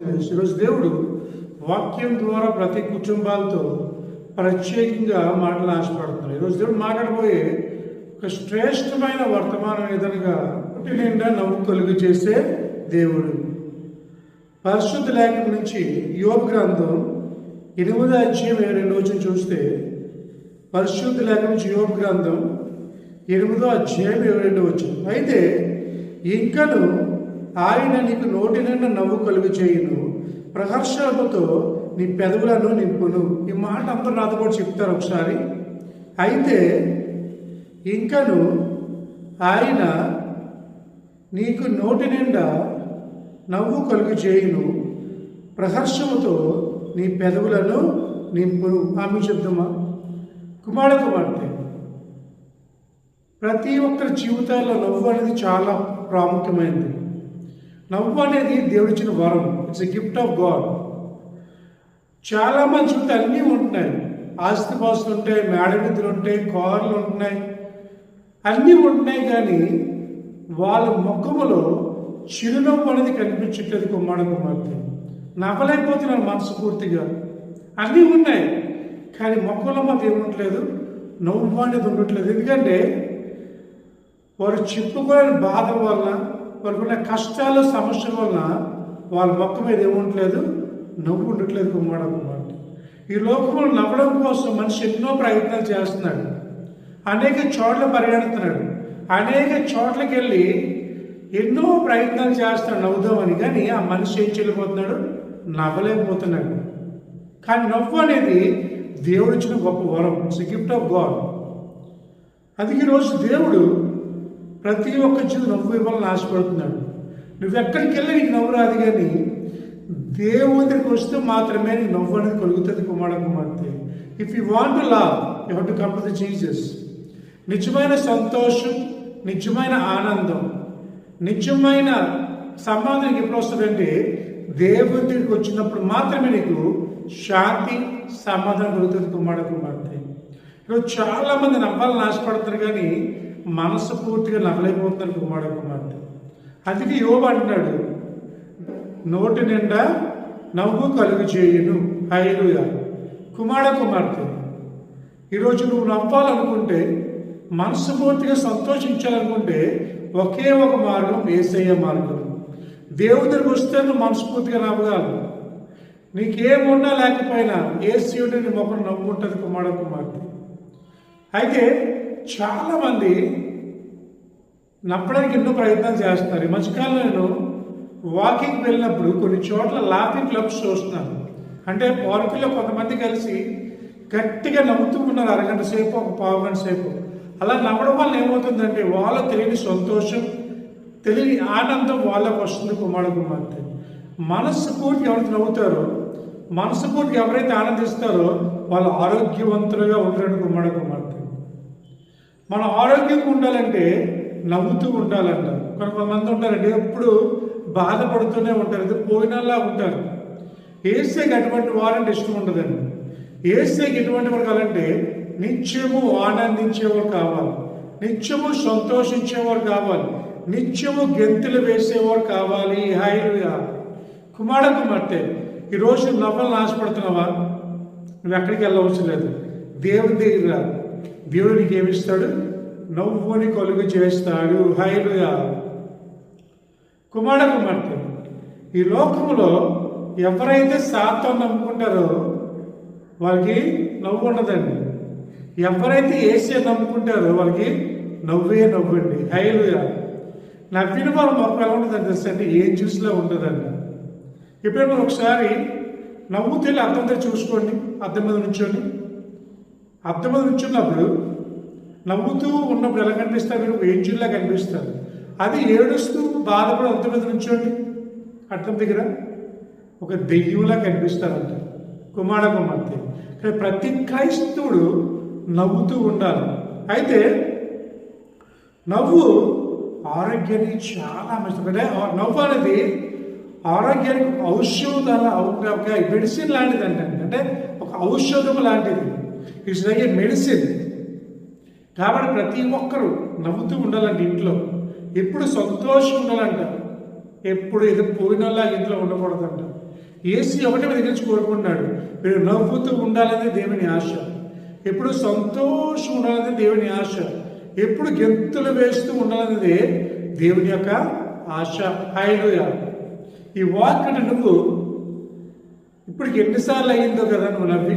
ఈరోజు దేవుడు వాక్యం ద్వారా ప్రతి కుటుంబాలతో ప్రత్యేకంగా మాటలు ఆశపడుతున్నారు. ఈరోజు దేవుడు మాట్లాడబోయే ఒక శ్రేష్టమైన వర్తమానం ఏదనగా పుట్టి నిండా నవ్వు కలుగు చేసే దేవుడు. పరిశుద్ధ లేఖం నుంచి యోగ గ్రంథం ఎనిమిదో అధ్యాయం ఏడు రోజు చూస్తే పరిశుద్ధ లేఖ నుంచి యోగ గ్రంథం ఎనిమిదో అధ్యాయం ఇరవై రెండు వచ్చింది అయితే ఇంకను ఆయన నీకు నోటి నిండా నవ్వు కలుగు చేయును ప్రహర్షముతో నీ పెదవులను నింపును. ఈ మాట అందరూ నాతో కూడా చెప్తారు ఒకసారి. అయితే ఇంకను ఆయన నీకు నోటి నిండా నవ్వు కలుగు చేయును ప్రహర్షముతో నీ పెదవులను నింపును. ఆమె చెప్దామా కుమార కుమార్తె ప్రతి ఒక్కరి జీవితాల్లో నవ్వు అనేది చాలా ప్రాముఖ్యమైనది. నవ్వు అనేది దేవుడిచ్చిన వరం. It's a gift of God చాలా మంది అన్నీ ఉంటున్నాయి. ఆస్తిపాస్తులు ఉంటాయి మేడమిద్దులు ఉంటాయి కార్లు ఉంటున్నాయి. అన్నీ ఉంటున్నాయి కానీ వాళ్ళ ముఖములో చిరునవ్వు అనేది కనిపించట్లేదు కుమ్మాడ కుమార్తె. నవ్వలేకపోతున్నారు మనసు పూర్తిగా. అన్నీ ఉన్నాయి కానీ మొక్కలో మాకు ఏముండట్లేదు. నవ్వు అనేది ఉండట్లేదు. ఎందుకంటే వారు చెప్పుకోలేని బాధ వలన వారికున్న కష్టాలు సమస్యల వలన వాళ్ళ మొక్క మీద ఏముండలేదు నవ్వు ఉండట్లేదు కుమ్మాడ ఈ లోకంలో నవ్వడం కోసం మనిషి ఎన్నో ప్రయత్నాలు చేస్తున్నాడు. అనేక చోట్ల పరిగెడుతున్నాడు. అనేక చోట్లకి వెళ్ళి ఎన్నో ప్రయత్నాలు చేస్తాడు నవ్వుదామని కానీ ఆ మనిషి ఏం చెల్లిపోతున్నాడు నవ్వలేకపోతున్నాడు. కానీ నవ్వు అనేది దేవుడిచ్చిన గొప్ప వరం. ఇట్స్ గిఫ్ట్ ఆఫ్ గాడ్ అది ఈరోజు దేవుడు ప్రతి ఒక్క చిన్న నవ్వు ఇవ్వాలని ఆశపడుతున్నాడు నువ్వెక్కడికి వెళ్ళి నీకు నవ్వు రాదు కానీ దేవుడికి వస్తే మాత్రమే నీ నవ్వు అనేది కలుగుతుంది కుమార కుమార్తె. If you want to love you have to come to the Jesus నిజమైన సంతోషం నిజమైన ఆనందం నిజమైన సమాధానం ఎప్పుడు వస్తుందంటే దేవుని దగ్గరికి వచ్చినప్పుడు మాత్రమే నీకు శాంతి సమాధానం కలుగుతుంది కుమార కుమార్తె. ఈరోజు చాలామంది నవ్వాలని కానీ మనస్సు పూర్తిగా నగలైపోతున్నారు కుమారుడు కుమార్తె అందుకే యోబు అంటున్నాడు నోటి నిండా నవ్వు కలుగు చేయను. హైలుగా కుమార కుమార్తె ఈరోజు నువ్వు నవ్వాలనుకుంటే మనస్సు పూర్తిగా సంతోషించాలనుకుంటే ఒకే ఒక మార్గం ఏసయ్య మార్గం. దేవుడికి వస్తే నువ్వు మనస్ఫూర్తిగా నవ్వగలవు. నీకేమున్నా లేకపోయినా ఏసీయుడు శివుడిని మొక్కను నవ్వుకుంటుంది కుమార కుమార్తె అయితే చాలామంది నప్పడానికి ఎన్నో ప్రయత్నాలు చేస్తున్నారు. ఈ మధ్యకాలంలో నేను వాకింగ్ వెళ్ళినప్పుడు కొన్ని చోట్ల లాఫింగ్ క్లబ్స్ చూస్తున్నాను అంటే పార్కులో కొంతమంది కలిసి గట్టిగా నవ్వుతూ ఉన్నారు. అరగంట సేపు ఒక పావు గంట సేపు. అలా నవ్వడం వల్ల ఏమవుతుందంటే వాళ్ళ తెలియని సంతోషం తెలియని ఆనందం వాళ్ళకు వస్తుంది కుమార కుమార్తె. మనస్సు పూర్తి ఎవరైతే నవ్వుతారో మనసు పూర్తి ఎవరైతే ఆనందిస్తారో వాళ్ళు ఆరోగ్యవంతులుగా ఉంటారు కుమార కుమార్తె. మనం ఆరోగ్యంగా ఉండాలంటే నవ్వుతూ ఉండాలంట. కొంతమంది ఉంటారండి ఎప్పుడు బాధపడుతూనే ఉంటారు. ఇది పోయినలా ఉంటారు. ఏసేకి అటువంటి వారంటే ఇష్టం ఉండదండి. ఏసేకి ఎటువంటి వారు కావాలంటే నిత్యము ఆనందించేవారు కావాలి. నిత్యము సంతోషించేవారు కావాలి. నిత్యము గెంతులు వేసేవారు కావాలి. హాయిగా కుమార కుమార్తె ఈరోజు నవ్వలు ఆశపడుతున్నావా? నువ్వు ఎక్కడికి వెళ్ళవలసిన లేదు. దేవుడి దగ్గర దేవుడు నీకు ఏమిస్తాడు నవ్వుని కొలుగు చేస్తాడు. హైలుగా కుమార కుమార్తె ఈ లోకంలో ఎవరైతే సాత్వం నమ్ముకుంటారో వాళ్ళకి నవ్వు ఉండదండి. ఎవరైతే ఏసీ నమ్ముకుంటారో వాళ్ళకి నవ్వే నవ్వండి. హైలుగా నవ్విన వాళ్ళ మొక్క ఎలా ఉంటుందండి తెలుసు ఏం చూసిలా ఉంటుందండి ఇప్పుడు ఒకసారి నవ్వుతూ వెళ్ళి చూసుకోండి అద్దం మీద నుంచోండి. అద్దం మీద నుంచున్నప్పుడు నవ్వుతూ ఉన్నప్పుడు ఎలా కనిపిస్తారు? మీరు ఏంజిల్లా కనిపిస్తారు. అది ఏడుస్తూ బాధపడి అద్దం మీద నుంచోండి. అర్థం దగ్గర? ఒక దెయ్యంలా కనిపిస్తారంట. కుమార కుమార్తె. కానీ ప్రతి క్రైస్తవుడు నవ్వుతూ ఉండాలి. అయితే నవ్వు ఆరోగ్యానికి చాలా మంచిది. నవ్వు అనేది ఆరోగ్యానికి ఔషధాల ఒక మెడిసిన్ లాంటిది అంటే అంటే ఒక ఔషధం లాంటిది. It's like a medicine. కాబట్టి ప్రతి ఒక్కరూ నవ్వుతూ ఉండాలంట ఇంట్లో. ఎప్పుడు సంతోషం ఉండాలంట. ఎప్పుడు ఏదో పోయినలా ఇంట్లో ఉండకూడదంట. ఏసీ ఒకటి మీ దగ్గర కోరుకుంటున్నాడు. మీరు నవ్వుతూ ఉండాలనే దేవుని ఆశ. ఎప్పుడు సంతోషం ఉండాలనేది దేవుని ఆశ. ఎప్పుడు గెంతులు వేస్తూ ఉండాలనేది దేవుని యొక్క ఆశ. హాయిలుయ ఈ వాక్ అంటే నువ్వు ఇప్పటికి ఎన్నిసార్లు అయ్యిందో కదా నువ్వు నవ్వి?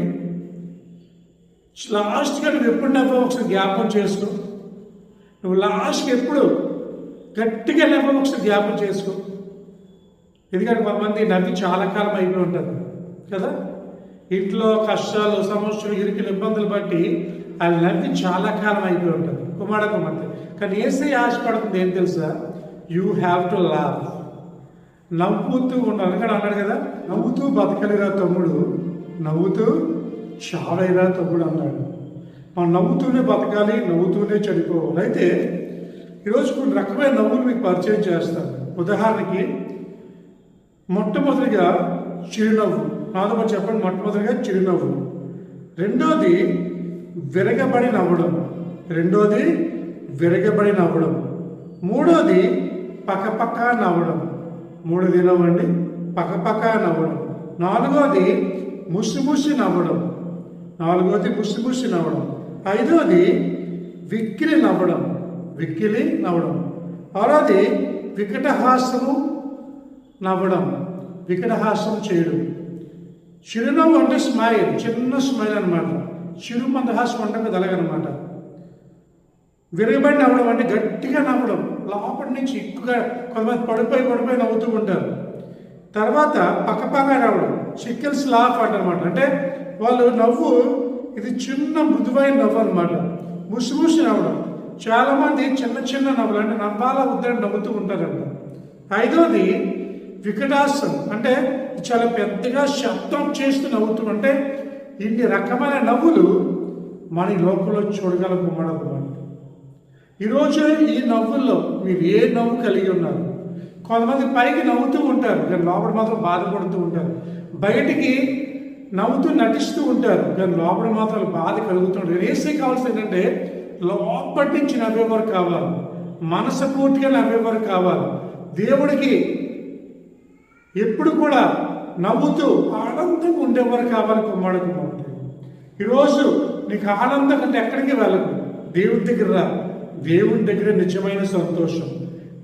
లాస్ట్గా నువ్వు ఎప్పుడు నవ్వావు ఒకసారి జ్ఞాపం చేసుకో. నువ్వు లాస్ట్కి ఎప్పుడు గట్టిగా నవ్వావు ఒకసారి జ్ఞాపం చేసుకో. ఎందుకంటే కొంతమంది నవ్వి చాలా కాలం అయిపోయి ఉంటుంది కదా? ఇంట్లో కష్టాలు సమస్యలు ఇరుకులు ఇబ్బందులు బట్టి ఆ నవ్వి చాలా కాలం అయిపోయి ఉంటుంది. కుమార కుమార్తె కానీ ఏసై ఆశపడుతుంది ఏం తెలుసా? యూ హ్యావ్ టు లావ్ నవ్వుతూ ఉండాలి. అందుకని అన్నాడు కదా నవ్వుతూ బతకలేరా తమ్ముడు? నవ్వుతూ చావైరా తమ్ముడు అన్నాడు. మనం నవ్వుతూనే బతకాలి నవ్వుతూనే చనిపోవాలి అయితే ఈరోజు కొన్ని రకమైన నవ్వులు మీకు పరిచయం చేస్తాను. ఉదాహరణకి మొట్టమొదటిగా చిరునవ్వు. నాదమ్మ చెప్పండి మొట్టమొదటిగా చిరునవ్వు. రెండోది విరగబడి నవ్వడం. రెండోది విరగబడి నవ్వడం. మూడోది పక్కపక్క నవ్వడం. మూడోది నవ్వండి? పక్కపక్క నవ్వడం. నాలుగోది ముసిముసి నవ్వడం. నాలుగోది బుసి నవ్వడం. ఐదోది విక్కిలి నవ్వడం. విక్కిలి నవ్వడం. ఆరోది వికటహాసము నవ్వడం. వికటహాసం చేయడం. చిరునవ్వు అంటే స్మైల్ చిన్న స్మైల్ అనమాట చిరు మందహాసం అంటే దలగనమాట విరగబడి నవ్వడం అంటే గట్టిగా నవ్వడం. లోపటి నుంచి ఎక్కువగా కొంతమంది పడిపోయి పడిపోయి నవ్వుతూ ఉంటారు. తర్వాత పక్కపక్క నవ్వడం చికెన్స్ లాఫ్ అంటనమాట అంటే వాళ్ళు నవ్వు ఇది చిన్న మృదువైన నవ్వు అనమాట ముసిముసి నవ్వడం. చాలామంది చిన్న చిన్న నవ్వులు అంటే నవ్వాల వద్దని నవ్వుతూ ఉంటారంట. ఐదవది వికటాసం అంటే చాలా పెద్దగా శబ్దం చేస్తూ నవ్వుతూ అంటే ఇన్ని రకమైన నవ్వులు మన ఈ లోకంలో చూడగలము మనకు ఈరోజు ఈ నవ్వుల్లో మీరు ఏ నవ్వు కలిగి ఉన్నారు? కొంతమంది పైకి నవ్వుతూ ఉంటారు కానీ లోపల మాత్రం బాధపడుతూ ఉంటారు. బయటికి నవ్వుతూ నటిస్తూ ఉంటారు. కానీ లోపల మాత్రం బాధ కలుగుతూ ఉంటారు కావాల్సింది ఏంటంటే లోపటి నుంచి నవ్వేవారు కావాలి. మనసపూర్తిగా నవ్వేవారు కావాలి. దేవుడికి ఎప్పుడు కూడా నవ్వుతూ ఆనందంగా ఉండేవారు కావాలి కుమ్మాడు కుమార్తె. ఈరోజు నీకు ఆనందం అంటే ఎక్కడికి వెళ్ళదు దేవుని దగ్గర రా. దేవుని దగ్గరే నిజమైన సంతోషం.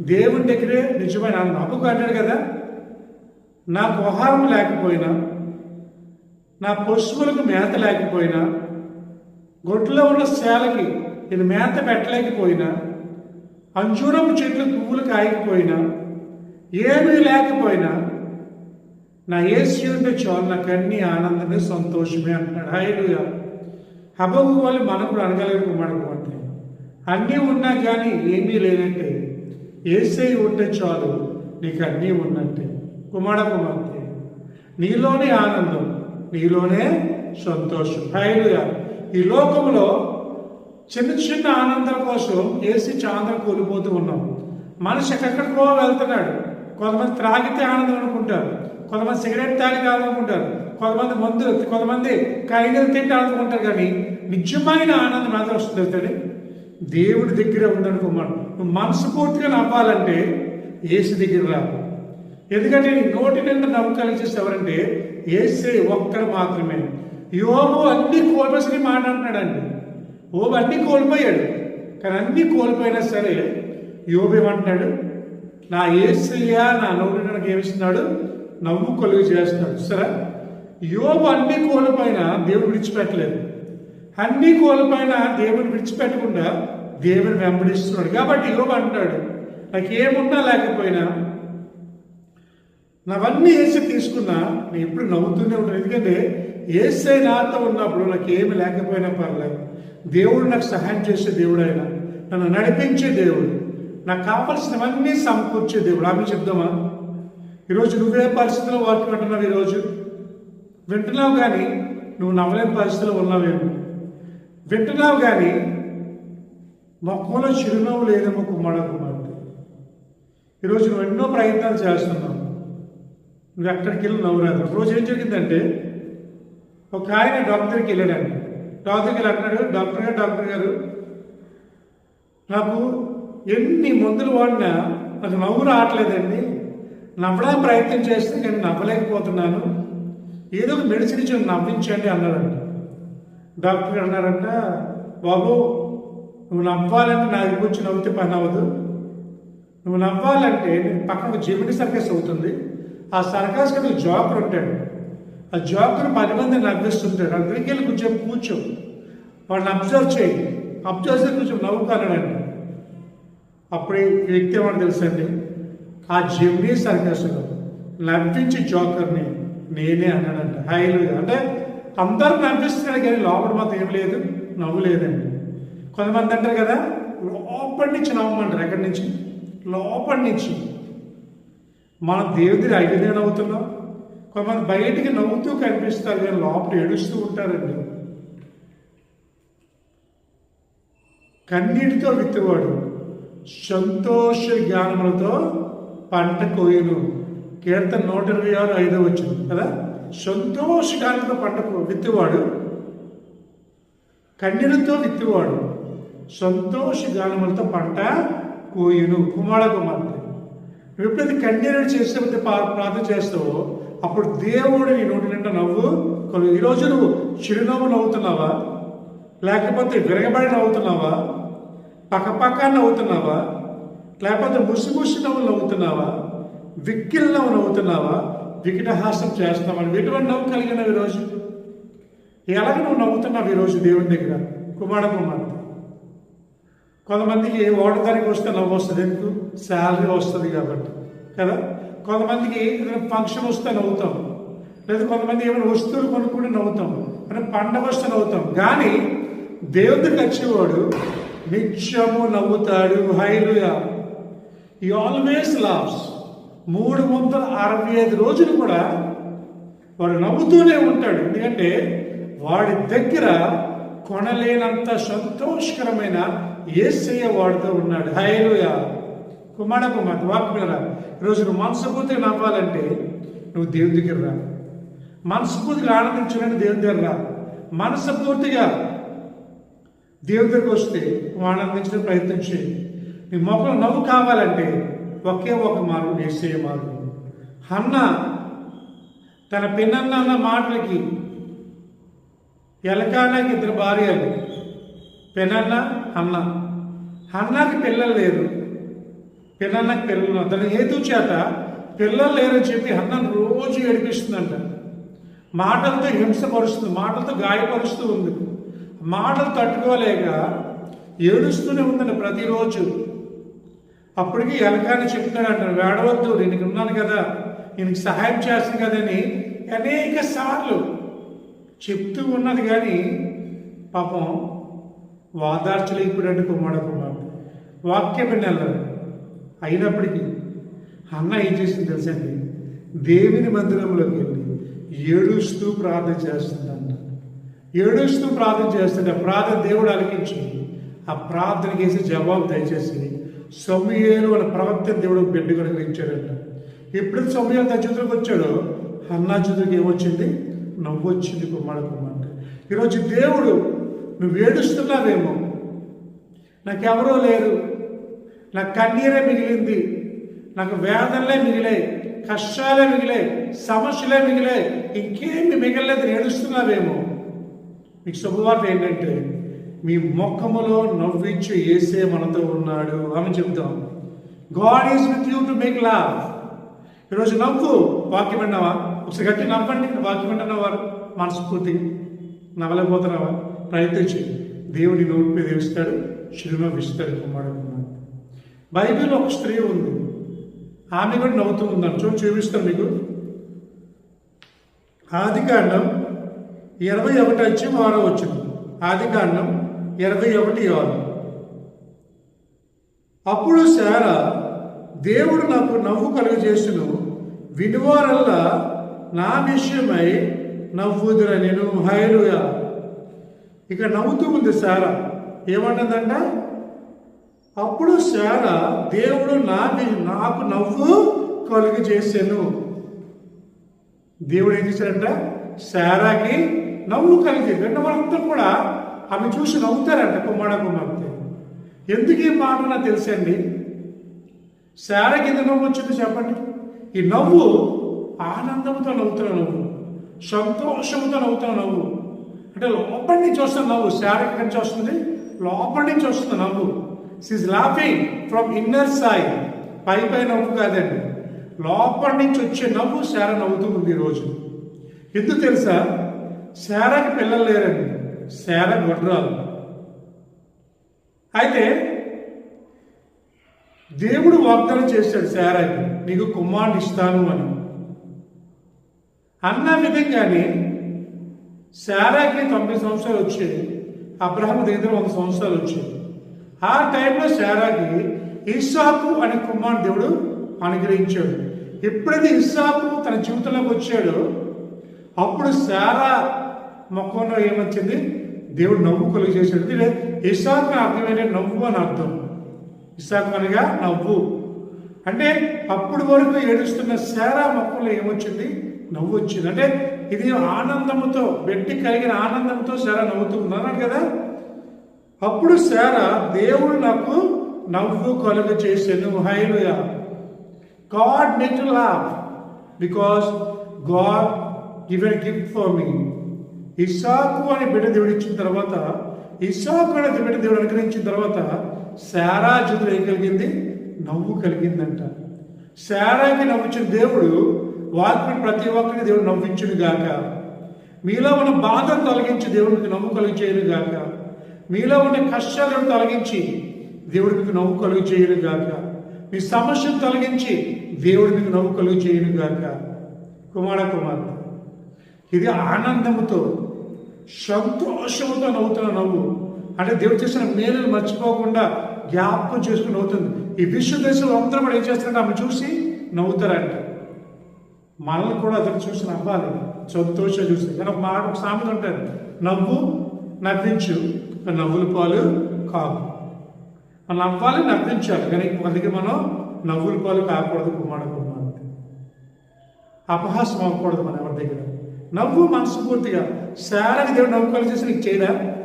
దేవుని దగ్గరే నిజమైన నాకు అప్పుకు అంటాడు కదా? నాకు ఆహారం లేకపోయినా నా పశువులకు మేత లేకపోయినా గొడ్లో ఉన్న శాలకి నేను మేత పెట్టలేకపోయినా అంజూరపు చెట్లు పువ్వులు కాయకపోయినా ఏమీ లేకపోయినా నా ఏసీ ఉంటే చాలు నాకు అన్ని ఆనందమే సంతోషమే అంటున్నాడు హైలుగా హబగు వాళ్ళు మనం కూడా అనగలిగిన మనకు అంటే అన్నీ ఉన్నా కానీ ఏమీ లేనంటే ఏసై ఉంటే చాలు నీకు అన్నీ ఉన్నట్టే. కుమార కుమార్తె నీలోనే ఆనందం నీలోనే సంతోషం. హైలుగా ఈ లోకంలో చిన్న చిన్న ఆనందం కోసం ఏసీ చాంద్రం కోల్పోతూ ఉన్నాం. మనిషి ఎక్కడికో వెళ్తున్నాడు. కొంతమంది త్రాగితే ఆనందం అనుకుంటారు. కొంతమంది సిగరెట్ తాగి ఆనందనుకుంటారు కొంతమంది మందు కొంతమంది కాయగలు తింటే ఆనందకుంటారు కానీ నిజమైన ఆనందం మాత్రం వస్తుంది అవుతుంది దేవుడి దగ్గర ఉందనుకోమను నువ్వు మనస్ఫూర్తిగా నవ్వాలంటే ఏసు దగ్గర రా ఎందుకంటే నోటి నిండా నవ్వు కలిగేసి ఎవరంటే ఏసే ఒక్కరు మాత్రమే. యోగు అన్ని కోల్పోసి మాట్లాడుతున్నాడండి. ఓబు అన్ని కోల్పోయాడు. కానీ అన్ని కోల్పోయినా సరే యోబు ఏమంటున్నాడు? నా ఏసయ్య నా నోటి నాకు ఏమిస్తున్నాడు? నవ్వు కలుగు చేస్తున్నాడు. సరే యోబు అన్ని కోల్పోయినా దేవుడు విడిచిపెట్టలేదు. అన్ని కోల్పోయినా దేవుని విడిచిపెట్టకుండా దేవుని వెంబడిస్తున్నాడు. కాబట్టి యోబు అంటాడు నాకు ఏమున్నా లేకపోయినా నావన్నీ వేసి తీసుకున్నా నేను ఎప్పుడు నవ్వుతూనే ఉంటాను ఎందుకంటే ఏసై నాతో ఉన్నప్పుడు నాకు ఏమి లేకపోయినా పర్లేదు. దేవుడు నాకు సహాయం చేసే దేవుడు ఆయన. నన్ను నడిపించే దేవుడు. నాకు కావలసినవన్నీ సమకూర్చే దేవుడు. ఆమె చెప్దామా? ఈరోజు నువ్వే పరిస్థితిలో వాటి వింటున్నావు ఈరోజు? వింటున్నావు కానీ నువ్వు నవ్వలేని పరిస్థితిలో ఉన్నావేమో వింటున్నావు కానీ మొక్కలో చిరునవ్వు లేదేమో కుమ్మడ కుమార్తె ఈరోజు నువ్వు ఎన్నో ప్రయత్నాలు చేస్తున్నావు. నువ్వు ఎక్కడికి వెళ్ళి నవ్వురాదు. రోజు ఏం జరిగిందంటే ఒక ఆయన డాక్టర్కి వెళ్ళాడు డాక్టర్కి వెళ్ళి అంటున్నాడు డాక్టర్ గారు డాక్టర్ గారు నాకు ఎన్ని మందులు వాడినా నాకు నవ్వు రావట్లేదండి. నవ్వడానికి ప్రయత్నం చేస్తే నేను నవ్వలేకపోతున్నాను. ఏదో ఒక మెడిసిన్ ఇచ్చి నవ్వించండి అన్నారంట డాక్టర్ గారు అన్నారంట బాబు నువ్వు నవ్వాలంటే నా దగ్గర వచ్చి నవ్వితే పని అవ్వదు. నువ్వు నవ్వాలంటే పక్కన జమిని సర్కస్ అవుతుంది. ఆ సర్కస్కి జోకర్ ఉంటాడు ఆ జోకర్ పది మంది నవ్విస్తుంటాడు. అందరికి వెళ్ళి కొంచెం కూర్చో. వాళ్ళని అబ్జర్వ్ చేయి. అబ్జర్వ్ చేసి కొంచెం నవ్వుకాలనండి అప్పుడే వ్యక్తి ఏమని తెలుసండి ఆ జెమినీ సర్కస్లో నవ్వించి జోకర్ని నేనే అన్నాడంట. హైలు అంటే అందరూ నవ్విస్తున్నాడు కానీ లోపల మాత్రం ఏం లేదు నవ్వు లేదండి కొంతమంది అంటారు కదా లోపటి నుంచి నవ్వమంటారు. ఎక్కడి నుంచి? లోపటి నుంచి. మనం దేవుడిని ఐదు నవ్వుతున్నాం. కొంతమంది బయటికి నవ్వుతూ కనిపిస్తారు కానీ లోపల ఏడుస్తూ ఉంటారండి. కన్నీటితో విత్తువాడు సంతోష జ్ఞానములతో పంట కోయను. కీర్తన నూట ఇరవై ఆరు ఐదో వచ్చింది కదా? సంతోష జ్ఞానంతో పంట విత్తువాడు కన్నీటితో విత్తువాడు సంతోష జ్ఞానములతో పంట కోయును. కుమార కుమార్తె. ఎప్పుడైతే కంటిన్యూ చేసేప్పుడు ప్రార్థన చేస్తావో అప్పుడు దేవుడు నీ నోటి నిండా నవ్వు కలుగు. ఈరోజు నువ్వు చిరునవ్వు నవ్వుతున్నావా? లేకపోతే విరగబడి నవ్వుతున్నావా? పక్కపక్క నవ్వుతున్నావా? లేకపోతే ముసి ముసి నవ్వు నవ్వుతున్నావా? విక్కిల్ నవ్వు నవ్వుతున్నావా? వికటహాసం చేస్తున్నావా? ఎటువంటి నవ్వు కలిగినవి ఈరోజు ఎలాగ నువ్వు నవ్వుతున్నావు ఈరోజు దేవుని దగ్గర? కుమార కుమార్ కొంతమందికి ఓడదానికి వస్తే నవ్వు వస్తుంది ఎందుకు? శాలరీ వస్తుంది కాబట్టి కదా? కొంతమందికి ఏదైనా ఫంక్షన్ వస్తే నవ్వుతాం. లేదా కొంతమంది ఏమైనా వస్తువులు కొనుక్కుంటే నవ్వుతాం. అంటే పండగ వస్తే నవ్వుతాం. కానీ దేవుడికి వచ్చేవాడు నిత్యము నవ్వుతాడు. హైలుయా ఈ ఆల్వేస్ లావ్స్ మూడు వందల అరవై ఐదు రోజులు కూడా వాడు నవ్వుతూనే ఉంటాడు. ఎందుకంటే వాడి దగ్గర కొనలేనంత సంతోషకరమైన ఏసయ్య వాడుతూ ఉన్నాడు. హైలుయ కుమార కుమార్ వాక్మీరా ఈరోజు నువ్వు మనస్ఫూర్తిగా నవ్వాలంటే నువ్వు దేవుని దగ్గర రా మనస్ఫూర్తిగా ఆనందించాలని దేవుని దగ్గర రా మనస్ఫూర్తిగా దేవుని దగ్గరకు వస్తే నువ్వు ఆనందించడం ప్రయత్నం చేయి. నీ మొక్కలు నవ్వు కావాలంటే ఒకే ఒక మార్గం ఏసయ్య మార్గం. అన్న తన పిన్నన్న అన్న మాటలకి ఎలకానాకి ఇద్దరు భార్యలు. పెనన్న అన్న అన్నకి పిల్లలు లేరు. పిన్నన్నకి పిల్లలు దాని హేతు చేత పిల్లలు లేరని చెప్పి అన్నను రోజు ఏడిపిస్తుందంట. మాటలతో హింసపరుస్తుంది మాటలతో గాయపరుస్తూ ఉంది. మాటలు తట్టుకోలేక ఏడుస్తూనే ఉందండి ప్రతిరోజు. అప్పటికి ఎలకాని చెప్తున్నాడంట వేడవద్దు నేను ఉన్నాను కదా నేను సహాయం చేస్తాను కదని అనేక సార్లు చెప్తూ ఉన్నది కానీ పాపం వాదార్చలేకపోయాడు కుమార కుమారుడు వాక్యమే నెలరు అయినప్పటికీ అన్న ఏం చేసింది తెలుసండి దేవుని మందిరంలోకి వెళ్ళి ఏడుస్తూ ప్రార్థన చేస్తుందంట. ఏడుస్తూ ప్రార్థన చేస్తుంటే ఆ ప్రార్థన దేవుడు అలికించి ఆ ప్రార్థనకి వేసి జవాబు దయచేసి సమయాలు వాళ్ళ ప్రవక్త దేవుడు బిడ్డ కలిగించాడంట ఎప్పుడైతే సమయాలు తన చేతులకు వచ్చాడో అన్నా చేతులకు ఏమొచ్చింది? నవ్వు వచ్చింది కుమార కుమార్తె ఈరోజు దేవుడు నువ్వు ఏడుస్తున్నావేమో. నాకెవరో లేరు. నాకు కన్నీరే మిగిలింది. నాకు వేదనలే మిగిలాయి. కష్టాలే మిగిలాయి. సమస్యలే మిగిలాయి. ఇంకేమి మిగలలేదు. ఏడుస్తున్నావేమో. మీకు శుభవార్త ఏంటంటే మీ ముఖములో నవ్వించి ఏసే మనతో ఉన్నాడు. ఆమె చెప్తాం God is with you to make love ఈరోజు నవ్వు. వాక్యం విన్నావా? ఒకసారి గట్టి నవ్వండి. వాక్యం వింటున్న వారు మనస్ఫూర్తి ప్రయత్నం ప్రయత్నించి దేవుడి నోటి మీద వేస్తాడు చిరునవ్వు ఇస్తాడు కుమారుడు బైబిల్లో ఒక స్త్రీ ఉంది. ఆమె కూడా నవ్వుతూ ఉందని చూడు చూపిస్తాను మీకు. ఆదికాండం ఇరవై ఒకటి వచ్చి ఆరో వచ్చింది ఆదికాండం ఇరవై ఒకటి ఆరు. అప్పుడు శారా దేవుడు నాకు నవ్వు కలుగజేసును. వినువారల్లా నా విషయమై నవ్వుదుర నేను హైలుగా ఇక నవ్వుతూ ఉంది శారా. ఏమంటుందంట అప్పుడు శారా దేవుడు నా నాకు నవ్వు కలుగు చేశాను దేవుడు ఏం చేశాడంట? శారాకి నవ్వు కలిగి రెండు వాళ్ళందరూ కూడా ఆమె చూసి నవ్వుతారంట కుమార కుమార్తె. ఎందుకు ఈ మాట నాకు తెలుసండి శారకి ఎంత నవ్వు వచ్చింది చెప్పండి. ఈ నవ్వు ఆనందంతో నవ్వుతున్న నవ్వు సంతోషంతో నవ్వుతున్న నవ్వు. అంటే లోపలి నుంచి వస్తుంది నవ్వు. శారీరక నుంచి వస్తుంది లోపలి నుంచి వస్తుంది నవ్వు. This laughing from inner side పై పై నవ్వు కాదండి. లోపలి నుంచి వచ్చే నవ్వు శార నవ్వుతూ ఉంది ఈరోజు ఎందుకు తెలుసా? శారకి పిల్లలు లేరండి. శార గొడ్రాలు అయితే దేవుడు వాగ్దానం చేశాడు శారాకి నీకు కుమారుని ఇస్తాను అని. అన్న విధంగానే శారాకి తొంభై సంవత్సరాలు వచ్చాయి. అబ్రహం దగ్గర వంద సంవత్సరాలు వచ్చాయి. ఆ టైంలో శారాకి ఇస్సాకు అనే కుమార్ దేవుడు అనుగ్రహించాడు. ఎప్పుడైతే ఇస్సాకు తన జీవితంలోకి వచ్చాడో అప్పుడు శారా మొక్కంలో ఏమొచ్చింది? దేవుడు నవ్వు కొలుగు చేశాడు అంటే ఇస్సాకు అర్థమైన నవ్వు అని అర్థం. ఇస్సాకు అనగా నవ్వు. అంటే అప్పుడు వరకు ఏడుస్తున్న శారా మొక్కలో ఏమొచ్చింది? నవ్వు వచ్చింది. అంటే ఇది ఆనందంతో పెట్టి కలిగిన ఆనందంతో శారా నవ్వుతున్నాను కదా. అప్పుడు శారా దేవుడు నాకు నవ్వు కలుగు చేసాను. Hallelujah God need to because God given gift for me Isaac అని బిడ్డ దేవుడు ఇచ్చిన తర్వాత ఇసాకు అనే బిడ్డ దేవుడు అనుగ్రహించిన తర్వాత శారా జీవితంలో ఏం కలిగింది? నవ్వు కలిగిందంట. శారాకి నవ్వుచ్చిన దేవుడు వాక్ని ప్రతి ఒక్కరికి దేవుడు నవ్వించును గాక. మీలో ఉన్న బాధను తొలగించి దేవుడికి నవ్వు కలుగు చేయను గాక. మీలో ఉన్న కష్టాలను తొలగించి దేవుడు మీకు నవ్వు కలుగు చేయను గాక. మీ సమస్యను తొలగించి దేవుడు మీకు నవ్వు కలుగు చేయను గాక. కుమార కుమార్తె ఇది ఆనందముతో సంతోషముతో నవ్వుతున్న నవ్వు. అంటే దేవుడు చేసిన మేలును మర్చిపోకుండా జ్ఞాపకం చేసుకుని నవ్వుతుంది. ఈ విశ్వ దేశంలో అందరూ కూడా ఏం చేస్తారంటే ఆమె చూసి నవ్వుతారంట. మనల్ని కూడా అతను చూసి నవ్వాలి సంతోష చూసి. కానీ మాట ఒక సామెత ఉంటారు నవ్వు నవ్వించు. నవ్వుల పాలు కాదు మనం నవ్వాలి నవ్వించాలి. కానీ అందుకే మనం నవ్వుల పాలు కాకూడదు కుమారుడు కుమార్తె అపహాసం అవ్వకూడదు మన ఎవరి దగ్గర. నవ్వు మనస్ఫూర్తిగా శారని దేవుడు నవ్వు చేసి నీకు చేయడా?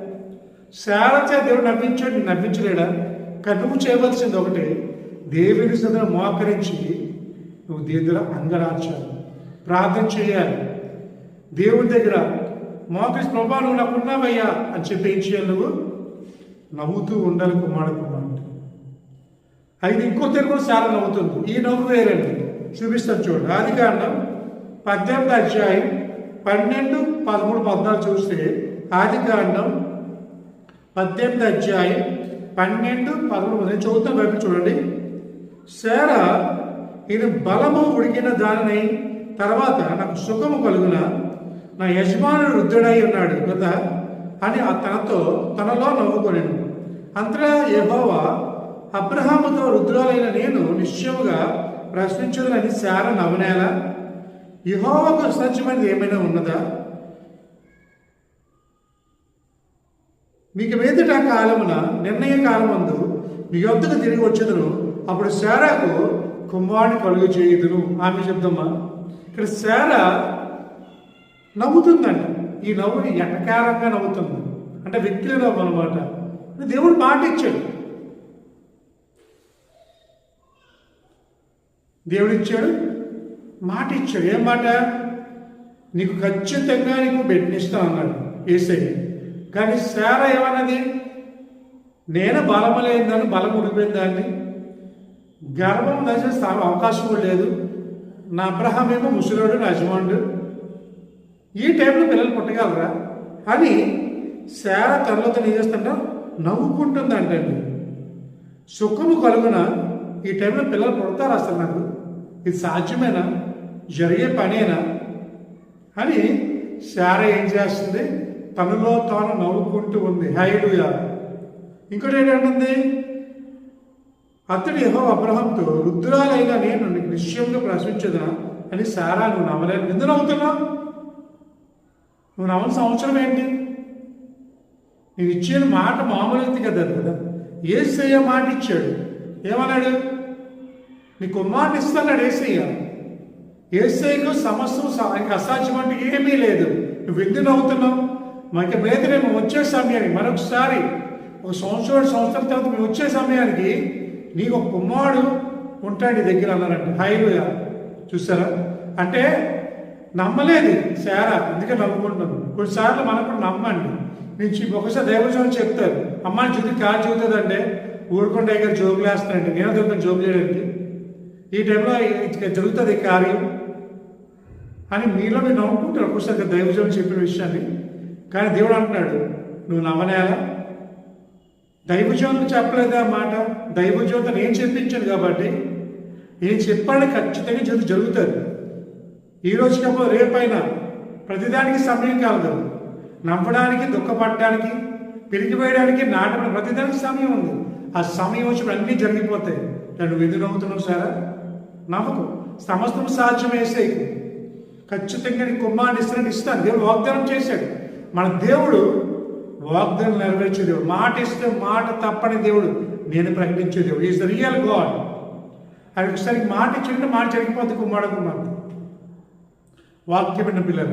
శారచే దేవుడు నవ్వించాడు నీకు నవ్వించలేడా? కానీ నువ్వు చేయవలసింది ఒకటి. దేవుని సదన మోకరించి నువ్వు దేవుడు అంగరార్చాలి ప్రార్థన చేయాలి. దేవుడి దగ్గర మాకు ప్రభా నువ్వు నాకు ఉన్నావయ్యా అని చెప్పి ఏం చేయాలి నువ్వు? నవ్వుతూ ఉండాలి కుమారుడు కుమారుడు అయితే ఇంకో తెలుగు చాలా నవ్వుతుంది. ఈ నవ్వు వేరండి. చూపిస్తాను చూడండి ఆది కారణం పద్దెనిమిది అధ్యాయం పన్నెండు పదమూడు పద్నాలుగు చూస్తే ఆది కారణం పద్దెనిమిది అధ్యాయం పన్నెండు పదమూడు నేను చదువుతాను బయట చూడండి. శార ఇది బలము ఉడికిన దానిని తర్వాత నాకు సుఖము కలుగున? నా యజమానుడు వృద్ధుడై ఉన్నాడు కదా? అని తనతో తనలో నవ్వుకొనిను. అంతటా యహోవా అబ్రహాముతో రుద్రాలైన నేను నిశ్చయముగా ప్రశ్నించదునని శార నవనేలా యహోవకు సత్యమైనది ఏమైనా ఉన్నదా? మీకు మీదట కాలమున నిర్ణయ కాలమందు మీ యొద్దకు తిరిగి వచ్చేదను. అప్పుడు శారాకు కుమారుని కలుగు చేయుదును ఆమె చెప్దమ్మా. ఇక్కడ శారా నవ్వుతుందండి. ఈ నవ్వుని ఎటకారంగా నవ్వుతుంది. అంటే వ్యక్తి నవ్వు అనమాట దేవుడు మాట ఇచ్చాడు. దేవుడు ఇచ్చాడు మాట ఇచ్చాడు. ఏం మాట? నీకు ఖచ్చితంగా నీకు బిడ్డనిస్తాను అన్నాడు ఏసై. కానీ శార ఏమన్నది? నేను బలం దాన్ని బలం ఉడిపోయిన దాన్ని. గర్భం దశ అవకాశం కూడా లేదు. నా అబ్రహాం ఏమో ముసలివాడు నా యజమానుడు ఈ టైంలో పిల్లలు పుట్టగలరా? అని శార తనలో తను ఏం చేస్తుంట నవ్వుకుంటుందంటండి. సుఖము కలుగున ఈ టైంలో పిల్లలు పుడతారు అసలు నాకు? ఇది సాధ్యమేనా? జరిగే పనేనా? అని శార ఏం చేస్తుంది? తనలో తాను నవ్వుకుంటూ ఉంది. హైలుయా ఇంకోటి ఏంటంటుంది అతడు యహో అబ్రహంతో రుద్రాలైన నేను నీకు నిశ్చయంగా ప్రశ్నించదా అని సారా నువ్వు నవ్వలేదు ఎందుకు నవ్వుతున్నావు నువ్వు నవ్వని సంవత్సరం ఏంటి? నేను ఇచ్చిన మాట మామూలు వ్యక్తి కదా కదా? ఏసయ్య మాట ఇచ్చాడు. ఏమన్నాడు? నీ కుమార్ని ఇస్తున్నాడు ఏసయ్య. ఏసైకు సమస్తం స- అసాధ్యం అంటే ఏమీ లేదు. నువ్వు ఎందుకు నవ్వుతున్నావు? మాకు మీద మేము వచ్చే సమయానికి మరొకసారి ఒక సంవత్సరం సంవత్సరం తర్వాత మేము వచ్చే సమయానికి నీకు ఒక కుమారుడు ఉంటాడు నీ దగ్గర అన్నారంట. హైలుగా చూసారా? అంటే నమ్మలేదు శారా అందుకే నవ్వుకుంటున్నాను. కొన్నిసార్లు మనం కూడా నమ్మండి. నేను ఒకసారి దైవజనం చెప్తారు. అమ్మాయి చూసి కాదు చెబుతుందంటే ఊరుకుండా దగ్గర జోబులు వేస్తానండి నేను దొరికిన జోబులు చేయడానికి. ఈ టైంలో ఇది జరుగుతుంది కార్యం అని మీలో మీరు నమ్ముకుంటారు ఒకసారి దైవజనం చెప్పిన విషయాన్ని. కానీ దేవుడు అంటున్నాడు నువ్వు నమ్మనేలా దైవజనం చెప్పలేదా మాట? దైవజ్యోతి నేను చెప్పించాను కాబట్టి. నేను చెప్పాను ఖచ్చితంగా చదువు జరుగుతుంది. ఈ రోజు కాకపోతే రేపైనా ప్రతిదానికి సమయం కాదు నవ్వడానికి దుఃఖపడడానికి పిరిగిపోయడానికి నాటడం ప్రతిదానికి సమయం ఉంది. ఆ సమయం వచ్చినప్పుడు అన్నీ జరిగిపోతాయి. దాన్ని నువ్వు ఎందుకు నవ్వుతున్నావు సారా? నమ్మకం సమస్తం సాధ్యం వేసేయి ఖచ్చితంగా నీ కుమ్మాన్ని ఇస్తాను ఇస్తాను. దేవుడు వాగ్దానం చేశాడు. మన దేవుడు వాగ్దానం నెరవేర్చే దేవుడు. మాట ఇస్తే మాట తప్పని దేవుడు నేను ప్రకటించే దేవుడు. ఈజ్ ద రియల్ గాడ్ ఆయన ఒకసారి మాట ఇచ్చింటే మాట జరిగిపోద్ది కుమ్మాడ కుమార్తె వాక్యమైన పిల్లల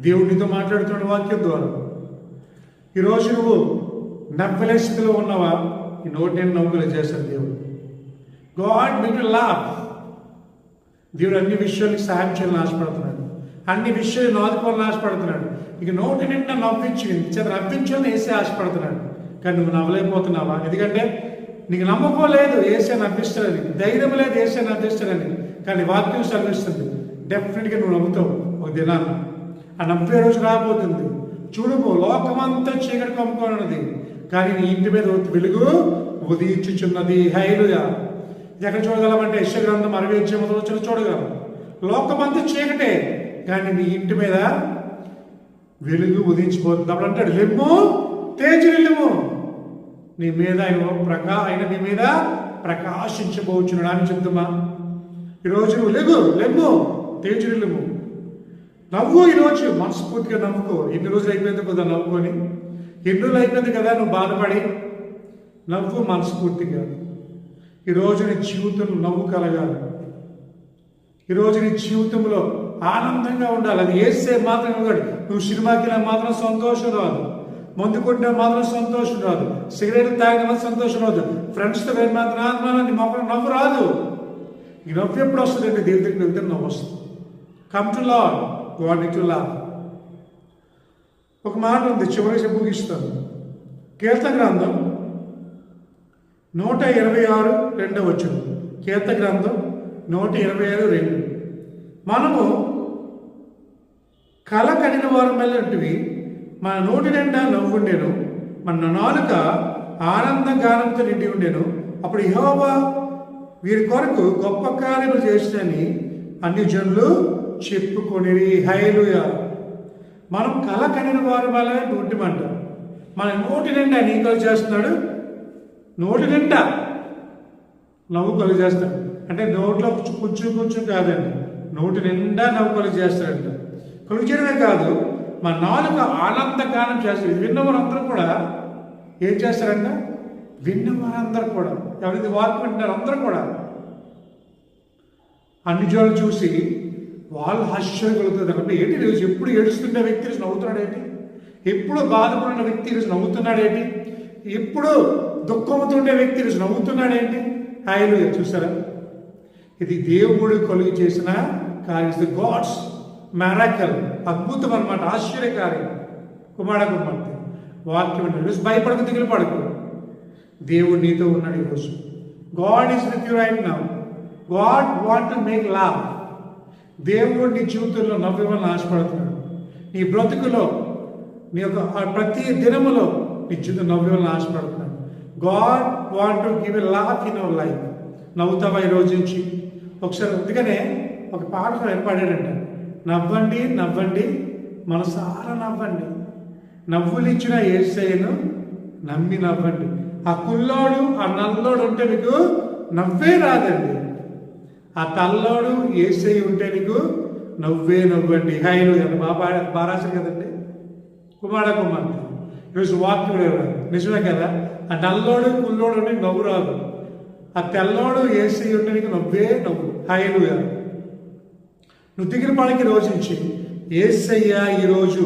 దేవుడితో మాట్లాడుతున్న వాక్యం ద్వారా. ఈరోజు నువ్వు నవ్వలే స్థితిలో ఉన్నవా? ఈ నోటి నేను నవ్వులు చేశాను దేవుడు. గాడ్ మీకు లాభ్ దేవుడు అన్ని విషయాలకి సహాయం చేయాలని ఆశపడుతున్నాడు. అన్ని విషయాలు ఆదుకోవాలని ఆశపడుతున్నాడు. ఇక నోటి నిండా నవ్వించి చేత నవ్వించాలని వేసే ఆశపడుతున్నాడు. కానీ నువ్వు నవ్వలేకపోతున్నావా? ఎందుకంటే నీకు నమ్మకం లేదు వేసే నవ్విస్తాడని ధైర్యం లేదు ఏసే నవ్విస్తాడని కానీ వాక్యం సెలవిస్తుంది. డెఫినెట్గా నువ్వు నవ్వుతావు ఒక దినాన్ని ఆ నవ్వే రోజు రాబోతుంది. చూడుము లోకమంతా చీకటి కమ్ముకోనున్నది కానీ నీ ఇంటి మీద వెలుగు ఉదయించుచున్నది. హైలుగా ఇది ఎక్కడ చూడగలమంటే యశ గ్రంథం అరవై వచ్చే మొదలు వచ్చిన చూడగలం. లోకమంతా చీకటే. కానీ నీ ఇంటి మీద వెలుగు ఉదయించిపోతుంది అప్పుడు అంటాడు లెమ్ము తేజలిమ్ము నీ మీద ఆయన ప్రకా ఆయన నీ మీద ప్రకాశించబోచున్నాడు అని చెప్తుమా ఈరోజు నువ్వు లెగు లెమ్ము తేజలిమ్ము నవ్వు ఈరోజు మనస్ఫూర్తిగా నవ్వుకో. ఎన్ని రోజులు అయిపోయింది కదా నవ్వుకొని. ఎన్ని రోజులు అయిపోయింది కదా నువ్వు బాధపడి. నవ్వు మనస్ఫూర్తిగా ఈరోజు నీ జీవితంలో నవ్వు కలగాలి. ఈరోజు నీ జీవితంలో ఆనందంగా ఉండాలి. అది వేస్తే మాత్రం ఇవ్వడు నువ్వు సినిమాకి మాత్రం సంతోషం రాదు. మందు కొట్టినా మాత్రం సంతోషం రాదు. సిగరెట్ తాగిన మాత్రం సంతోషం రాదు. ఫ్రెండ్స్తో వెళ్ళి మాత్రం ఆత్మ మొక్కలు నవ్వు రాదు. ఈ నవ్వు ఎప్పుడు వస్తుందండి అంటే దేవుడి వెళ్తే నవ్వు వస్తుంది. Come to laugh God to laugh ఒక మాట ఉంది చివరి ముగిస్తాను. కీర్త గ్రంథం నూట ఇరవై ఆరు రెండవ వచ్చును కీర్త గ్రంథం నూట ఇరవై ఆరు రెండు. మనము కళ కడిన వారం వెళ్ళినట్టువి మన నోటి నిండా నవ్వుండెను. మన నాలుక ఆనంద గానంతో నిండి ఉండేను. అప్పుడు యహోవా వీరి కొరకు గొప్ప కార్యములు చేసినని అన్ని జనులు చెప్పుకొని హైలుయ మనం కళ కనిన వారి వల్లనే నోటిమంట మన నోటి నిండా నీ కలు చేస్తున్నాడు? నోటి నిండా నవ్వు చేస్తాడు అంటే నోట్లో కొంచెం కొంచెం కాదండి. నోటి నిండా నవ్వు చేస్తాడు చేస్తాడంట కలుగు కాదు మా నాలుక ఆనందగానం చేస్తారు. విన్న వారందరూ కూడా ఏం చేస్తారంట? విన్నవారందరూ కూడా. ఎవరైతే వాక్ వింటారు అందరూ కూడా అన్ని చోట్ల చూసి వాళ్ళు ఆశ్చర్యకలుగుతుంది అంటే ఏంటి ఈరోజు ఎప్పుడు ఏడుస్తున్న వ్యక్తి ఈరోజు నవ్వుతున్నాడేంటి ఎప్పుడు బాధపడిన వ్యక్తి ఈరోజు నవ్వుతున్నాడేంటి ఎప్పుడు దుఃఖంతో ఉండే వ్యక్తి ఈరోజు నవ్వుతున్నాడేంటి ఆయన చూసారా? ఇది దేవుడు కలుగు చేసిన కార్యం. గాడ్స్ మ్యారాకల్ అద్భుతం అనమాట ఆశ్చర్యకార్యం కుమార కుమార్తె. వాక్యం అంటే భయపడకు దిగులు పడకు. దేవుడు నీతో ఉన్నాడు ఈరోజు. God is with you right now God want to make love దేవుడు నీ జీవితంలో నవ్వివ్వాలని ఆశపడుతున్నాడు. నీ బ్రతుకులో నీ యొక్క ప్రతి దినములో నీ జీవితం నవ్వివ్వాలని ఆశపడుతున్నాడు. God want to give a laugh in our life నవ్వుతావా ఈ రోజు నుంచి? ఒకసారి అందుకనే ఒక పాట ఏర్పడాడంట నవ్వండి నవ్వండి మనసారా నవ్వండి. నవ్వులు ఇచ్చిన ఏసైను నమ్మి నవ్వండి. ఆ కుల్లోడు ఆ నల్లోడు ఉంటే నీకు నవ్వే రాదండి. ఆ తల్లోడు ఏసై ఉంటే నీకు నవ్వే నవ్వండి. హైలు ఎంత బాగా కదండి. కుమార కుమార్తె ఈరోజు వాక్యుడు నిజమే కదా? ఆ నల్లోడు కుల్లోడు ఉంటే నవ్వు రాదు. ఆ తెల్లోడు ఏసై ఉంటే నీకు నవ్వే నవ్వు. హైలు నువ్వు దిగిన పనికి నుంచి ఏసయ్య ఈరోజు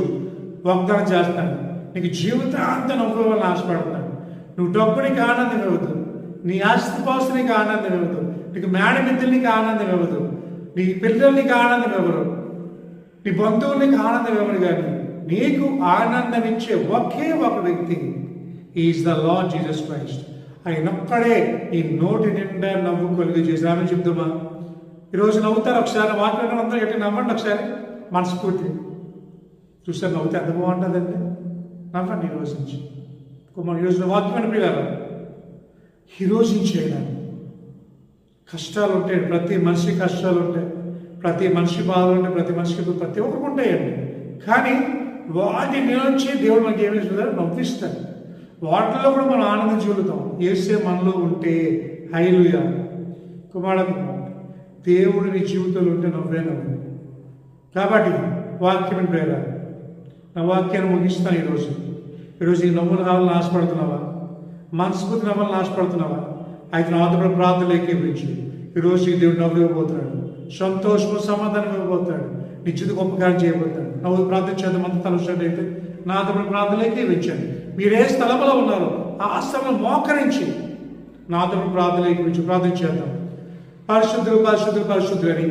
వాగ్దానం చేస్తాను. నీకు జీవితాంతం నవ్వు ఆశపడుతున్నాను నువ్వు డబ్బు నీకు ఆనందం ఇవ్వదు నీ ఆస్తిపాస్తు నీకు ఆనందం ఇవ్వదు నీకు మేడ నీకు ఆనందం ఇవ్వదు నీ పిల్లలు నీకు ఆనందం ఇవ్వరు నీ బంధువులు నీకు ఆనందం ఇవ్వరు కానీ నీకు ఆనందం ఇచ్చే ఒకే ఒక వ్యక్తి is the lord Jesus Christ ఆయనొక్కడే ఈ నోటి నిండా నవ్వు కొలుగు చేసి ఆమె చెప్తుమా ఈరోజు నవ్వుతారు ఒకసారి మాట్లాడడం అందరూ ఎట్టి నవ్వండి ఒకసారి మనస్ఫూర్తి. చూస్తే నవ్వుతే ఎంత బాగుంటుందండి? నవ్వండి ఈ రోజు నుంచి. కుమార్ ఈరోజు వాక్యం పిల్లలు ఈ రోజు నుంచి కష్టాలు ఉంటాయి ప్రతి మనిషి కష్టాలు ఉంటాయి ప్రతి మనిషి బాధలు ఉంటాయి ప్రతి మనిషికి ప్రతి ఒక్కరికి ఉంటాయండి. కానీ వాటి నుంచి దేవుడు మనకి ఏమి ఇస్తున్నారు నవ్విస్తాడు వాటిలో కూడా మనం ఆనందం చూలుతాం ఏసే మనలో ఉంటే హైలుయ కుమారుడు దేవుడు నీ జీవితంలో ఉంటే నవ్వే నవ్వు. కాబట్టి వాక్యం ప్రేర నా వాక్యాన్ని ముగిస్తాను ఈరోజు. ఈరోజు ఈ నవ్వులు కావాలని ఆశపడుతున్నావా? మనస్ఫూర్తి నవ్వాలని ఆశపడుతున్నావా? అయితే నాతో కూడా ప్రార్థనలు ఎక్కిపించి ఈరోజు ఈ దేవుడు నవ్వు ఇవ్వబోతున్నాడు. సంతోషము సమాధానం ఇవ్వబోతున్నాడు. నీ జీవిత గొప్ప చేయబోతున్నాడు. నవ్వు ప్రార్థన చేద్దాం. అంత తలసినట్టయితే నాతో కూడా ప్రార్థనలు ఎక్కిపించండి మీరు ఏ స్థలంలో ఉన్నారో ఆ స్థలంలో మోకరించి నా కూడా ప్రార్థనలు ఎక్కిపించి ప్రార్థన చేద్దాం. పరిశుద్ధులు పరిశుద్ధులు పరిశుద్ధులు అని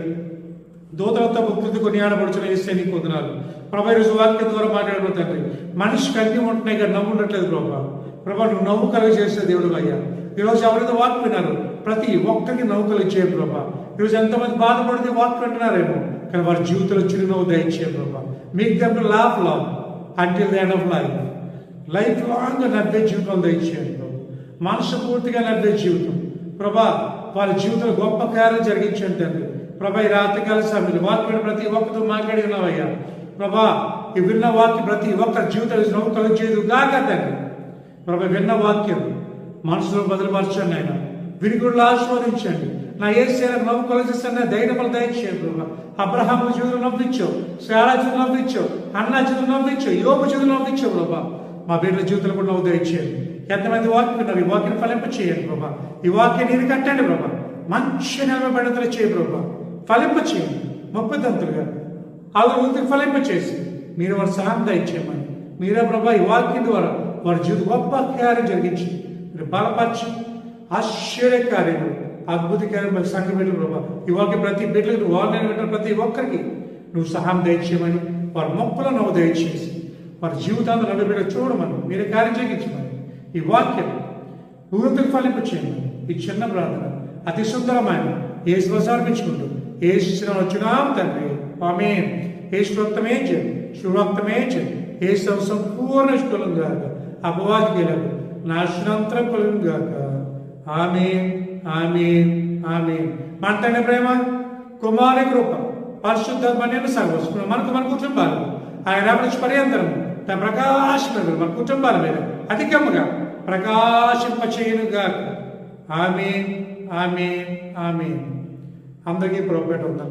దూతలతో భక్తులతో కొనియాడబడుచున్న వేస్తే నీకు వందనాలు. ప్రభా ఈరోజు వాక్యం ద్వారా మాట్లాడబో తండ్రి మనిషికి అన్ని ఉంటున్నాయి కానీ నవ్వు ఉండట్లేదు ప్రభా. ప్రభా నువ్వు నవ్వు కలిగి చేసే దేవుడు అయ్యా. ఈరోజు ఎవరైతే వాక్ విన్నారు ప్రతి ఒక్కరికి నవ్వు కలిగి చేయ ప్రభా. ఈరోజు ఎంతమంది బాధపడితే వాక్ వింటున్నారేమో కానీ వారి జీవితంలో చిరునవ్వు దయచేయ ప్రభా. మీకు దగ్గర laugh love until the end of life life long నడిపే జీవితం దయచేయండి మనసు పూర్తిగా నడిపే జీవితం. ప్రభా వారి జీవితంలో గొప్ప కార్యం జరిగించండి తండ్రి ప్రభా ఈ రాత్రికాల సమయంలో వాక్యం ప్రతి ఒక్కరితో మాట్లాడి ఉన్నావయ్యా. ప్రభా ఈ విన్న వాక్యం ప్రతి ఒక్కరి జీవితంలో నవ్వు కలిగేది కాక తండ్రి. ప్రభా విన్న వాక్యం మనసులో బదులుపరచండి ఆయన. వినిగుడులు ఆస్వాదించండి. నా ఏ సేనకు నవ్వు కలిగిస్తాను ధైర్యములు దయచేయండి ప్రభా. అబ్రహాం జీవితం నవ్వించావు శారా జీవితం నవ్వించావు అన్న జీవితం నవ్వించావు యోగ జీవితం నవ్వించావు ప్రభా. మా బిడ్డల జీవితంలో కూడా నవ్వు దయచేయండి. ఎంతమంది వాక్యం ఉన్నారు ఈ వాక్యం ఫలింప చేయండి ప్రభా ఈ వాక్యం నీరు కట్టండి ప్రభా మంచి నిలబడతలు చేయి ప్రభా ఫలింప చేయండి ముప్పై తంతులుగా ఆవిడ వృత్తికి ఫలింప చేసి మీరు వారి సహాయం దయచేయమని మీరే ప్రభా ఈ వాక్యం ద్వారా వారి జీవిత గొప్ప కార్యం జరిగించి మీరు బలపరిచి ఆశ్చర్య కార్యాలు అద్భుత కార్యం మరి సంఘ బిడ్డలు ప్రభా ఈ వాక్యం ప్రతి బిడ్డలకు నువ్వు ఆన్లైన్ పెట్టిన ప్రతి ఒక్కరికి నువ్వు సహాయం దయచేయమని వారి మొక్కలను నువ్వు దయచేసి వారి జీవితాన్ని నవ్వు బిడ్డ చూడమని మీరే కార్యం జరిగించమని ఈ వాక్యం పూర్తికి ఫలింప చేయండి ఈ చిన్న ప్రార్థన అతి సుందరమైన ఏ సమర్పించుకుంటూ ఏ శిక్షణ వచ్చినాం తండ్రి. ఆమె ఏ శ్రోక్తమే చేయండి శుభోక్తమే చేయండి ఏ సంపూర్ణ శుకులం గాక. అపవాది గెలకు నాశనంతరం కొలం గాక. ఆమె ఆమె ఆమె మంటనే ప్రేమ కుమారి కృప పరిశుద్ధమైన సర్వస్వం మనకు మన కుటుంబాలు. ఆయన రాబడి పర్యంతరం తన ప్రకాశం మన కుటుంబాల మీద అధికముగా ప్రకాశింపచేయునుగా ఆమె ఆమె ఆమె అందరికీ ప్రోపేట ఉందా